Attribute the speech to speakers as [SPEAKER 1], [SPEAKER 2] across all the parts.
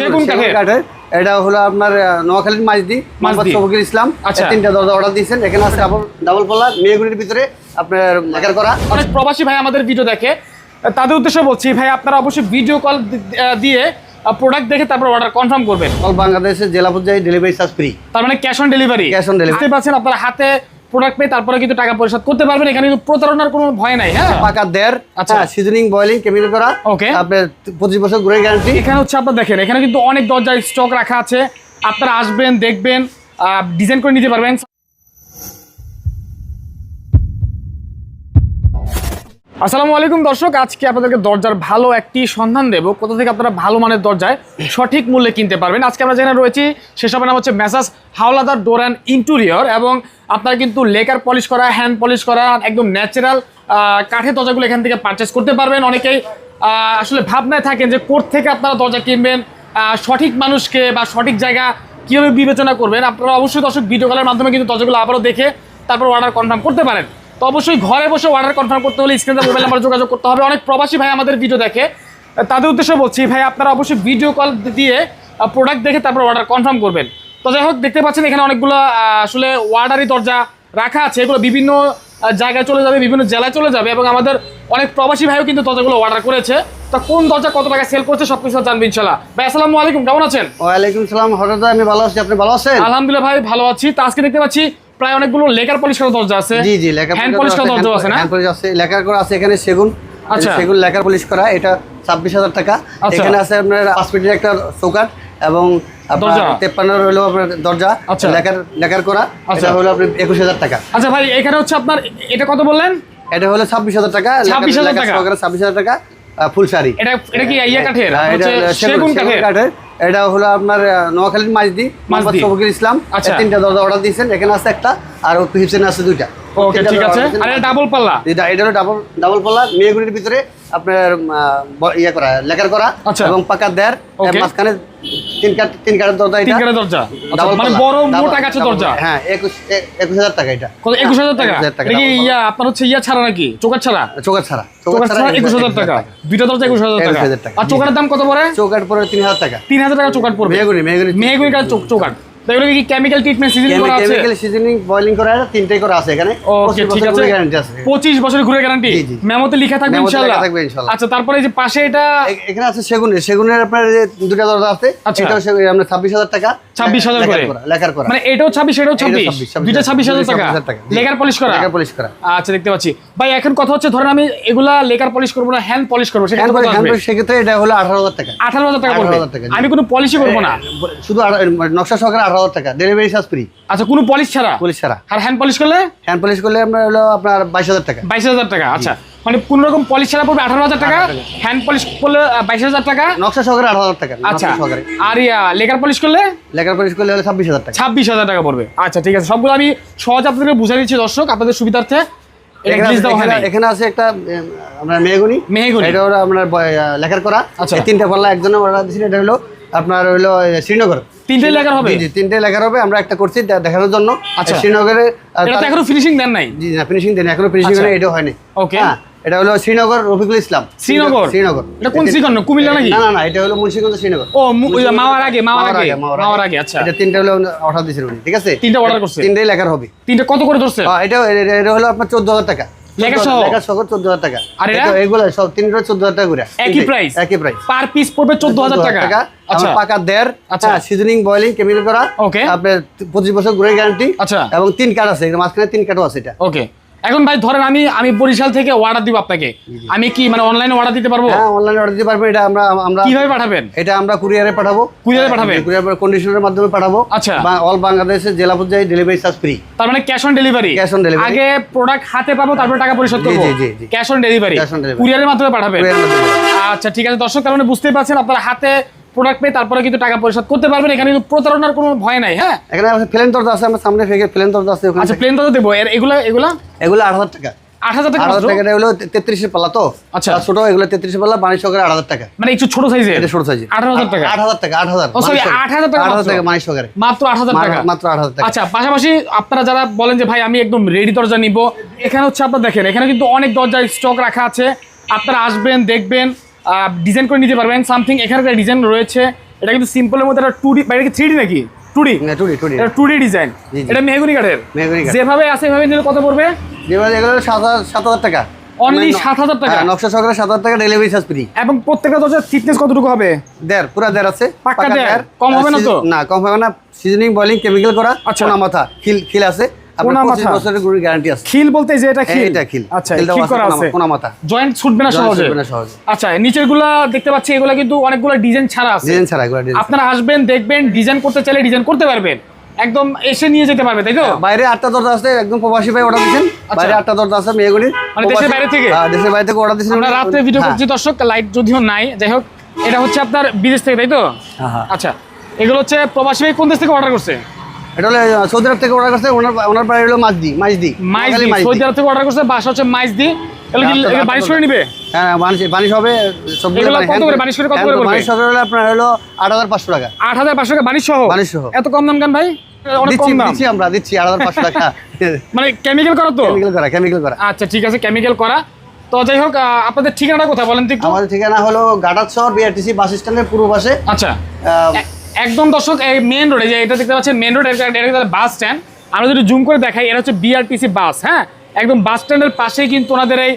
[SPEAKER 1] সেগুন কাঠের।
[SPEAKER 2] কাঠের। এটা হলো আপনার নোয়াখালীর মোহাম্মদ। শফিকুল ইসলাম।
[SPEAKER 1] আচ্ছা।
[SPEAKER 2] তিনটা দরজা অর্ডার দিয়েছেন। এখানে আছে ডাবল পাল্লা মেয়েগুলির ভিতরে আপনার করা।
[SPEAKER 1] অনেক প্রবাসী ভাই আমাদের ভিডিও দেখে। তাদের উদ্দেশ্যে বলছি ভাই আপনারা অবশ্যই ভিডিও কল দিয়ে প্রোডাক্ট দেখে তারপর অর্ডার কনফার্ম করবেন।
[SPEAKER 2] বাংলাদেশের জেলা পর্যায়ে ডেলিভারি চার্জ ফ্রি
[SPEAKER 1] তার মানে cash on delivery
[SPEAKER 2] on delivery।
[SPEAKER 1] বুঝতে পারছেন আপনারা হাতে প্রোডাক্ট পেয়ে তারপরে কিন্তু টাকা পরিশোধ করতে পারবেন। এখানে কিন্তু প্রতারণার কোনো ভয় নাই হ্যাঁ?
[SPEAKER 2] পাকা দেড়
[SPEAKER 1] আচ্ছা।
[SPEAKER 2] সিজনিং বয়লিং কেমিক্যাল করা।
[SPEAKER 1] ওকে
[SPEAKER 2] আপনার পঁচিশ বছর ঘুরে গ্যারান্টি
[SPEAKER 1] এখানে হচ্ছে আপনার দেখেন এখানে কিন্তু অনেক দরজায় স্টক রাখা আছে। আপনারা আসবেন দেখবেন ডিজাইন করে নিতে পারবেন। আসসালামু আলাইকুম দর্শক, আজকে আপনাদেরকে দরজার ভালো একটি সন্ধান দেব। কোথা থেকে আপনারা ভালো মানের দরজায় সঠিক মূল্যে কিনতে পারবেন? আজকে আমরা যেখানে রয়েছি সেসবের নাম হচ্ছে messrs Howlader door and interior এবং আপনারা কিন্তু লেকার পলিশ করা, হ্যান্ড পলিশ করা, একদম ন্যাচারাল কাঠের দরজাগুলো এখান থেকে পারচেস করতে পারবেন। অনেকেই আসলে ভাবনায় থাকেন যে কোর্ট থেকে আপনারা দরজা কিনবেন সঠিক মানুষকে বা সঠিক জায়গা কীভাবে বিবেচনা করবেন? আপনারা অবশ্যই দর্শক ভিডিও কলের মাধ্যমে কিন্তু দরজাগুলো আবারও দেখে তারপর অর্ডার কনফার্ম করতে পারেন। তো অবশ্যই ঘরে বসে অর্ডার কনফার্ম করতে হলে স্ক্রিনে মোবাইল নাম্বার যোগাযোগ করতে হবে। অনেক প্রবাসী ভাই আমাদের ভিডিও দেখে। তাদের উদ্দেশ্যে বলছি ভাই আপনারা অবশ্যই ভিডিও কল দিয়ে প্রোডাক্ট দেখে তারপর অর্ডার কনফার্ম করবেন। তো যাই হোক দেখতে পাচ্ছেন এখানে অনেকগুলো আসলে ওয়ার্ডারি দরজা রাখা আছে। এগুলো বিভিন্ন জায়গায় চলে যাবে বিভিন্ন জেলায় চলে যাবে এবং আমাদের অনেক প্রবাসী ভাইও কিন্তু দরজাগুলো অর্ডার করেছে। তো কোন দরজা কত টাকা সেল করছে সব কিছু জানবেন ইনশাল্লাহ ভাই আসসালামু আলাইকুম কেমন আছেন?
[SPEAKER 2] ওয়ালাইকুম সালাম হঠাৎ আমি ভালো আছি আপনি ভালো আছেন?
[SPEAKER 1] আলহামদুলিল্লাহ ভাই ভালো আছি। তো আজকে দেখতে পাচ্ছি প্রায় অনেকগুলো লেকার পলিশ করা দরজা আছে।
[SPEAKER 2] জি জি লেখা
[SPEAKER 1] হ্যান্ড পলিশ করা দরজা আছে না?
[SPEAKER 2] হ্যান্ড পলিশ আছে লেখার করা আছে এখানে সেগুন।
[SPEAKER 1] আচ্ছা।
[SPEAKER 2] সেগুন লেখার পলিশ করা এটা ছাব্বিশ হাজার টাকা।
[SPEAKER 1] আচ্ছা।
[SPEAKER 2] এখানে আছে আপনার পাঁচ ফিটের একটা চৌকাট এবং আপনার হলো আপনার দরজা
[SPEAKER 1] আচ্ছা।
[SPEAKER 2] করা
[SPEAKER 1] আচ্ছা।
[SPEAKER 2] এটা হলো আপনার একুশ হাজার টাকা।
[SPEAKER 1] আচ্ছা ভাই এখানে হচ্ছে আপনার এটা কত বললেন?
[SPEAKER 2] এটা হলো ছাব্বিশ হাজার টাকা
[SPEAKER 1] 26,000 টাকা।
[SPEAKER 2] ছাব্বিশ হাজার টাকা ফুল শাড়ি।
[SPEAKER 1] এটা এটা কি ইয়া কাঠের?
[SPEAKER 2] হ্যাঁ,
[SPEAKER 1] সেগুন কাঠের?
[SPEAKER 2] এটা হলো আপনার নোয়াখালীর মাছ মোহাম্মদ
[SPEAKER 1] মাইজদি।
[SPEAKER 2] শফিকুল ইসলাম
[SPEAKER 1] আচ্ছা।
[SPEAKER 2] তিনটা দরজা অর্ডার দিয়েছেন এখানে আছে একটা আর হিপসেন আছে দুইটা
[SPEAKER 1] ওকে ঠিক আছে। আর এটা ডাবল পাল্লা।
[SPEAKER 2] এটা এটা ডাবল ডাবল পাল্লা। মেয়েগুলির ভিতরে আপনার ইয়ে করা লেখার করা
[SPEAKER 1] আচ্ছা।
[SPEAKER 2] এবং পাকা মাঝখানে তিন কাঠ তিন কাঠের দরজা
[SPEAKER 1] তিন কাঠের দরজা। আচ্ছা, মানে বড় মোটা
[SPEAKER 2] ডাবল-
[SPEAKER 1] দরজা।
[SPEAKER 2] হ্যাঁ একুশ হাজার টাকা এটা।
[SPEAKER 1] কত একুশ হাজার টাকা?
[SPEAKER 2] 21,000 টাকা,
[SPEAKER 1] এটা ইয়া আপনার হচ্ছে ইয়া ছাড়া নাকি? চোকার ছাড়া?
[SPEAKER 2] চৌকাট ছাড়া।
[SPEAKER 1] চোকার ছাড়া একুশ হাজার টাকা। দুইটা দরজা একুশ হাজার টাকা।
[SPEAKER 2] 21,000 টাকা,
[SPEAKER 1] আর
[SPEAKER 2] জি।
[SPEAKER 1] চোকারের দাম কত পড়ে?
[SPEAKER 2] চৌকাট পরে তিন হাজার টাকা।
[SPEAKER 1] তিন হাজার টাকা চোকার পড়বে।
[SPEAKER 2] মেয়েগুলি মেয়েগুলি।
[SPEAKER 1] কাজ চোকার? এগুলো কি কেমিক্যাল ট্রিটমেন্ট সিজন করা আছে?
[SPEAKER 2] কেমিক্যাল সিজনিং বয়লিং করা আছে তিনটাই করা আছে এখানে।
[SPEAKER 1] ওকে ঠিক আছে।
[SPEAKER 2] গ্যারান্টি আছে।
[SPEAKER 1] পঁচিশ বছরের ঘুরে গ্যারান্টি। মেমোতে লেখা থাকবে ইনশাল্লাহ
[SPEAKER 2] থাকবে ইনশাল্লাহ।
[SPEAKER 1] আচ্ছা তারপরে যে পাশে এটা
[SPEAKER 2] এখানে আছে সেগুনের সেগুনের আপনার যে দুটা দরজা আছে
[SPEAKER 1] আচ্ছা।
[SPEAKER 2] এটাও সেগুন আপনার ছাব্বিশ হাজার টাকা।
[SPEAKER 1] 26,000
[SPEAKER 2] লেখার
[SPEAKER 1] করে।
[SPEAKER 2] লেখার করা।
[SPEAKER 1] মানে এটাও ছাব্বিশ এটাও
[SPEAKER 2] 26,
[SPEAKER 1] দুইটা ছাব্বিশ হাজার টাকা?
[SPEAKER 2] 26,000 টাকা, জি।
[SPEAKER 1] লেকার পলিশ করা?
[SPEAKER 2] লেখার পলিশ করা।
[SPEAKER 1] আচ্ছা দেখতে পাচ্ছি। ভাই এখন কথা হচ্ছে ধরেন আমি এগুলা লেকার পলিশ করব না হ্যান্ড পলিশ করব সেটা
[SPEAKER 2] হ্যান্ড
[SPEAKER 1] কত
[SPEAKER 2] পলিশ
[SPEAKER 1] আসবে?
[SPEAKER 2] সেক্ষেত্রে এটা হলো আঠারো হাজার টাকা।
[SPEAKER 1] আঠারো হাজার টাকা পড়বে
[SPEAKER 2] 18,000 টাকা,
[SPEAKER 1] আমি কোনো পলিশই করব না?
[SPEAKER 2] শুধু নকশা সহকারে হাজার টাকা। ডেলিভারি চার্জ ফ্রি
[SPEAKER 1] আচ্ছা কোনো পলিশ ছাড়া?
[SPEAKER 2] পলিশ ছাড়া।
[SPEAKER 1] আর হ্যান্ড পলিশ করলে?
[SPEAKER 2] হ্যান্ড পলিশ করলে আপনার হলো আপনার বাইশ হাজার টাকা।
[SPEAKER 1] বাইশ হাজার টাকা আচ্ছা। মানে কোন রকম পলিশ ছাড়া পড়বে আঠারো হাজার টাকা? হ্যান্ড পলিশ করলে বাইশ হাজার টাকা?
[SPEAKER 2] নকশা সহকারে আঠারো হাজার টাকা
[SPEAKER 1] আচ্ছা। আর ইয়া লেকার পলিশ করলে?
[SPEAKER 2] লেখার পলিশ করলে হলো ছাব্বিশ হাজার টাকা।
[SPEAKER 1] ছাব্বিশ হাজার টাকা পড়বে। আচ্ছা ঠিক আছে। সবগুলো আমি সহজ আপনাদেরকে বুঝাই দিচ্ছি দর্শক আপনাদের সুবিধার্থে।
[SPEAKER 2] এখানে আছে- একটা আপনার মেহগুনি।
[SPEAKER 1] মেহগনি।
[SPEAKER 2] এটা হলো আপনার লেখার করা।
[SPEAKER 1] আচ্ছা।
[SPEAKER 2] তিনটা পাল্লা একজনের অর্ডার দিয়েছিল এটা হলো আপনার হইল শ্রীনগর
[SPEAKER 1] তিনটে লেখার হবে
[SPEAKER 2] জি তিনটে লেখার হবে আমরা একটা করছি দেখানোর জন্য
[SPEAKER 1] আচ্ছা।
[SPEAKER 2] শ্রীনগরে
[SPEAKER 1] এটা এখনও ফিনিশিং দেন নাই
[SPEAKER 2] জি না ফিনিশিং দেন এখনও ফিনিশিং
[SPEAKER 1] আচ্ছা।
[SPEAKER 2] এটা হয়নি
[SPEAKER 1] Okay.
[SPEAKER 2] হ্যাঁ, এটা হলো শ্রীনগর রফিকুল ইসলাম
[SPEAKER 1] শ্রীনগর?
[SPEAKER 2] শ্রীনগর
[SPEAKER 1] এটা কোন শ্রীনগর? কুমিল্লা নাকি?
[SPEAKER 2] না না না এটা হলো মুন্সিগঞ্জ শ্রীনগর
[SPEAKER 1] ও মাওয়ার আগে মাওয়ার আগে
[SPEAKER 2] মাওয়ার
[SPEAKER 1] আগে আচ্ছা
[SPEAKER 2] এটা তিনটা হলো অর্ডার দিয়েছিল উনি ঠিক আছে
[SPEAKER 1] তিনটা অর্ডার করছে?
[SPEAKER 2] তিনটাই লেখার হবে
[SPEAKER 1] তিনটা কত করে ধরছে
[SPEAKER 2] হ্যাঁ, এটা এটা- এটা হলো আপনার চোদ্দ হাজার টাকা
[SPEAKER 1] লেখা সহ?
[SPEAKER 2] লেখা সহ চোদ্দ হাজার টাকা।
[SPEAKER 1] আর?
[SPEAKER 2] এটা- এগুলো সব তিনটা চোদ্দ হাজার টাকা করে।
[SPEAKER 1] একই প্রাইস
[SPEAKER 2] একই প্রাইস
[SPEAKER 1] পার পিস পড়বে চোদ্দ হাজার টাকা। আচ্ছা।
[SPEAKER 2] পাকা
[SPEAKER 1] আচ্ছা।
[SPEAKER 2] সিজনিং বয়লিং কেমিক্যাল করা. আপনার পঁচিশ বছর ঘুরে গ্যারান্টি
[SPEAKER 1] আচ্ছা।
[SPEAKER 2] এবং তিন কার্ড আছে এর মাঝখানে তিন কার্ডও আছে এটা।
[SPEAKER 1] ওকে এখন ভাই ধরেন আমি আমি বরিশাল থেকে অর্ডার দিব আপনাকে। আমি কি মানে অনলাইনে অর্ডার দিতে পারব?
[SPEAKER 2] হ্যাঁ অনলাইনে অর্ডার দিতে পারবেন এটা আমরা আমরা
[SPEAKER 1] কীভাবে পাঠাবেন?
[SPEAKER 2] এটা আমরা কুরিয়ারে পাঠাবো।
[SPEAKER 1] কুরিয়ারে পাঠাবেন?
[SPEAKER 2] কুরিয়ার কন্ডিশনের মাধ্যমে পাঠাবো।
[SPEAKER 1] আচ্ছা।
[SPEAKER 2] অল বাংলাদেশের জেলা পর্যায়ে ডেলিভারি চার্জ ফ্রি
[SPEAKER 1] তার মানে cash on delivery
[SPEAKER 2] cash on delivery
[SPEAKER 1] আগে প্রোডাক্ট হাতে পাবো তারপরে টাকা পরিশোধ করব?
[SPEAKER 2] জি, জি, জি।
[SPEAKER 1] Cash on delivery
[SPEAKER 2] Cash on delivery।
[SPEAKER 1] কুরিয়ারের মাধ্যমে পাঠাবেন? আচ্ছা ঠিক আছে দর্শক কারণে মানে বুঝতেই পারছেন আপনারা হাতে প্রোডাক্ট পেয়ে তারপরে কিন্তু টাকা পরিশোধ করতে পারবেন। এখানে কিন্তু প্রতারণার কোনো ভয় নাই হ্যাঁ?
[SPEAKER 2] এখানে ফ্লেন দরজা আছে আমার সামনে ফেকে ফ্লেন দরজা আছে
[SPEAKER 1] আচ্ছা প্লেন তো দেবো। এর এগুলা এগুলা?
[SPEAKER 2] এগুলো আট হাজার টাকা।
[SPEAKER 1] আট হাজার টাকা
[SPEAKER 2] আট হলো তেত্রিশের পাল্লা তো।
[SPEAKER 1] আচ্ছা।
[SPEAKER 2] ছোট এগুলো তেত্রিশের পাল্লা বাণিজ্য সহকারে আট হাজার টাকা।
[SPEAKER 1] মানে একটু ছোট সাইজের
[SPEAKER 2] এটা ছোট সাইজ
[SPEAKER 1] আঠারো হাজার টাকা?
[SPEAKER 2] আট হাজার টাকা আট হাজার
[SPEAKER 1] সরি আট হাজার টাকা
[SPEAKER 2] আট হাজার
[SPEAKER 1] মাত্র।
[SPEAKER 2] টাকা
[SPEAKER 1] মাত্র আট হাজার টাকা?
[SPEAKER 2] মাত্র আট হাজার টাকা।
[SPEAKER 1] আচ্ছা পাশাপাশি আপনারা যারা বলেন যে ভাই আমি একদম রেডি দরজা নিব এখানে হচ্ছে আপনার দেখেন এখানে কিন্তু অনেক দরজার স্টক রাখা আছে। আপনারা আসবেন দেখবেন ডিজাইন করে নিতে পারবেন সামথিং এখানে ডিজাইন রয়েছে। এটা কিন্তু সিম্পলের মধ্যে একটা টু ডি এটা কি থ্রি ডি নাকি? টু ডি এটা টু ডি ডিজাইন। এটা মেহগুনি কাঠের। যেভাবে আছে এভাবে নিলে কত পড়বে?
[SPEAKER 2] যেভাবে এগুলো সাত হাজার সাত হাজার টাকা।
[SPEAKER 1] Only
[SPEAKER 2] মানে ন-
[SPEAKER 1] 7,000 টাকা?
[SPEAKER 2] হ্যাঁ, নকশা সহকারে সাত হাজার টাকা ডেলিভারি চার্জ ফ্রি
[SPEAKER 1] এবং প্রত্যেকটা দরজার থিকনেস কতটুকু হবে?
[SPEAKER 2] দেড় পুরা দেড় আছে।
[SPEAKER 1] পাক্কা দেড়? কম হবে না তো?
[SPEAKER 2] না কম হবে না। সিজনিং বয়লিং কেমিক্যাল করা
[SPEAKER 1] আচ্ছা।
[SPEAKER 2] মাথা খিল খিল আছে।
[SPEAKER 1] কোনা
[SPEAKER 2] আপনার
[SPEAKER 1] মাথা?
[SPEAKER 2] বছরের গুড়ির গ্যারান্টি আছে।
[SPEAKER 1] খিল বলতে যে এটা খিল।
[SPEAKER 2] এটা খিল।
[SPEAKER 1] আচ্ছা খিল করা আছে।
[SPEAKER 2] কোনা মাথা।
[SPEAKER 1] জয়েন্ট ছুটবে না সহজে?
[SPEAKER 2] ছুটবে না সহজে।
[SPEAKER 1] আচ্ছা নিচের দেখতে পাচ্ছি এগুলা কিন্তু অনেকগুলো ডিজাইন ছাড়া আছে।
[SPEAKER 2] ডিজাইন ছাড়া এগুলো
[SPEAKER 1] আপনারা আসবেন দেখবেন ডিজাইন করতে চাইলে ডিজাইন করতে পারবেন। একদম এসে নিয়ে যেতে পারবে তাই তো?
[SPEAKER 2] বাইরে আটটা দরজা আছে একদম প্রবাসী ভাই অর্ডার দিচ্ছেন বাইরে আটটা দরজা আছে মেয়েগুলির
[SPEAKER 1] মানে দেশের বাইরে থেকে?
[SPEAKER 2] হ্যাঁ দেশের বাইরে থেকে অর্ডার
[SPEAKER 1] আমরা ভিডিও
[SPEAKER 2] হ্যাঁ,
[SPEAKER 1] করছি দর্শক লাইট যদিও নাই যাই হোক এটা হচ্ছে আপনার বিদেশ থেকে তাই তো?
[SPEAKER 2] হ্যাঁ, হ্যাঁ।
[SPEAKER 1] আচ্ছা এগুলো হচ্ছে প্রবাসী ভাই কোন দেশ থেকে অর্ডার করছে?
[SPEAKER 2] এটা হলো সৌদি আরব থেকে অর্ডার করছে ওনার ওনার বাড়ি হলো মাঝদি মাঝদি নোয়াখালী
[SPEAKER 1] সৌদি আরব থেকে অর্ডার করছে বাসা হচ্ছে মাইজদি এগুলো কি
[SPEAKER 2] আটটা-
[SPEAKER 1] এগুলো বানিশ করে নিবে?
[SPEAKER 2] হ্যাঁ বানিশ বানিশ হবে সবগুলো
[SPEAKER 1] কত করে? বানিশ করে কত করে
[SPEAKER 2] বানিশ হলো আপনার হলো আট হাজার পাঁচশো টাকা।
[SPEAKER 1] আট হাজার পাঁচশো টাকা বানিশ সহ?
[SPEAKER 2] বানিশ সহ।
[SPEAKER 1] এত কম দাম কেন ভাই? অনেক
[SPEAKER 2] দিচ্ছি
[SPEAKER 1] কম দাম।
[SPEAKER 2] দিচ্ছি আমরা দিচ্ছি আট হাজার পাঁচশো টাকা।
[SPEAKER 1] মানে কেমিক্যাল করা তো?
[SPEAKER 2] কেমিক্যাল করা কেমিক্যাল করা।
[SPEAKER 1] আচ্ছা ঠিক আছে কেমিক্যাল করা। তো যাই হোক আপনাদের ঠিকানাটা কোথায় বলেন তো
[SPEAKER 2] আমাদের ঠিকানা হলো গাটারচর বিআরটিসি বাস স্ট্যান্ডের পূর্ব পাশে।
[SPEAKER 1] আচ্ছা। একদম দর্শক এই মেন রোডে যে এটা দেখতে পাচ্ছেন মেন রোড এটা বাস স্ট্যান্ড আমরা যদি জুম করে দেখাই এটা হচ্ছে বিআরটিসি বাস হ্যাঁ? একদম বাস স্ট্যান্ডের পাশেই কিন্তু ওনাদের এই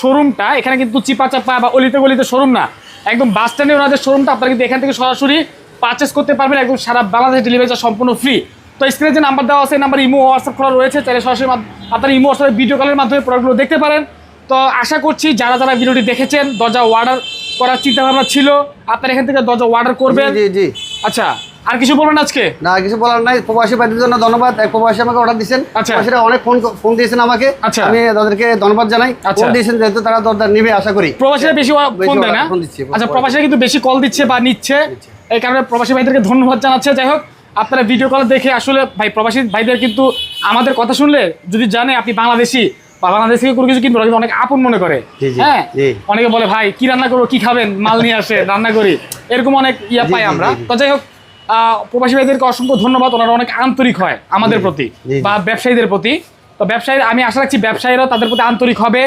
[SPEAKER 1] শোরুমটা এখানে কিন্তু চিপা চাপা বা অলিতে গলিতে শোরুম না। একদম বাস স্ট্যান্ডে ওনাদের শোরুমটা আপনারা কিন্তু এখান থেকে সরাসরি পারচেস করতে পারবেন একদম সারা বাংলাদেশ ডেলিভারি সম্পূর্ণ ফ্রি তো স্ক্রিনে যে নাম্বার দেওয়া আছে নাম্বার ইমো হোয়াটসঅ্যাপ খোলা রয়েছে চাইলে সরাসরি আপনারা ইমো হোয়াটসঅ্যাপে ভিডিও কলের মাধ্যমে প্রোডাক্টগুলো দেখতে পারেন। তো আশা করছি যারা যারা ভিডিওটি দেখেছেন দরজা অর্ডার করার চিন্তা ভাবনা ছিল আপনারা এখান থেকে দরজা অর্ডার করবেন।
[SPEAKER 2] জি জি।
[SPEAKER 1] আচ্ছা আর কিছু বলবেন আজকে?
[SPEAKER 2] না কিছু বলার নাই। প্রবাসী ভাইদের জন্য ধন্যবাদ। এক প্রবাসী আমাকে অর্ডার দিয়েছেন।
[SPEAKER 1] আচ্ছা।
[SPEAKER 2] প্রবাসীরা অনেক ফোন ফোন দিয়েছেন আমাকে।
[SPEAKER 1] আচ্ছা।
[SPEAKER 2] আমি তাদেরকে ধন্যবাদ জানাই।
[SPEAKER 1] আচ্ছা।
[SPEAKER 2] ফোন দিয়েছেন যেহেতু তারা দরদার নেবে আশা করি।
[SPEAKER 1] প্রবাসীরা বেশি ফোন দেয় না? আচ্ছা প্রবাসীরা কিন্তু বেশি কল দিচ্ছে বা নিচ্ছে। এই কারণে প্রবাসী ভাইদেরকে ধন্যবাদ জানাচ্ছে। যাই হোক আপনারা ভিডিও কল দেখে আসলে ভাই প্রবাসী ভাইদের কিন্তু আমাদের কথা শুনলে যদি জানে আপনি বাংলাদেশি বাংলাদেশ থেকে কোনো কিছু কিনবো কিন্তু অনেক আপন মনে করে। হ্যাঁ? অনেকে বলে ভাই কি রান্না করব? কি খাবেন? মাল নিয়ে আসে রান্না করি। এরকম অনেক ইয়া পাই আমরা। তো যাই হোক প্রবাসী ভাইদেরকে অসংখ্য ধন্যবাদ। ওনারা অনেক আন্তরিক হয় আমাদের প্রতি। বা ব্যবসায়ীদের প্রতি। তো ব্যবসায়ী আমি আশা রাখছি ব্যবসায়ীরাও তাদের প্রতি আন্তরিক হবে।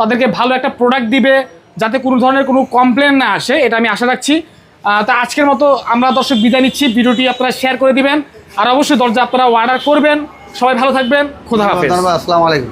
[SPEAKER 1] তাদেরকে ভালো একটা প্রোডাক্ট দিবে যাতে কোনো ধরনের কোনো কমপ্লেন না আসে এটা আমি আশা রাখছি। তা আজকের মতো আমরা দর্শক বিদায় নিচ্ছি। ভিডিওটি আপনারা শেয়ার করে দিবেন। আর অবশ্যই দরজা আপনারা অর্ডার করবেন। সবাই ভালো থাকবেন। খোদা হাফেজ।
[SPEAKER 2] আসসালামু আলাইকুম।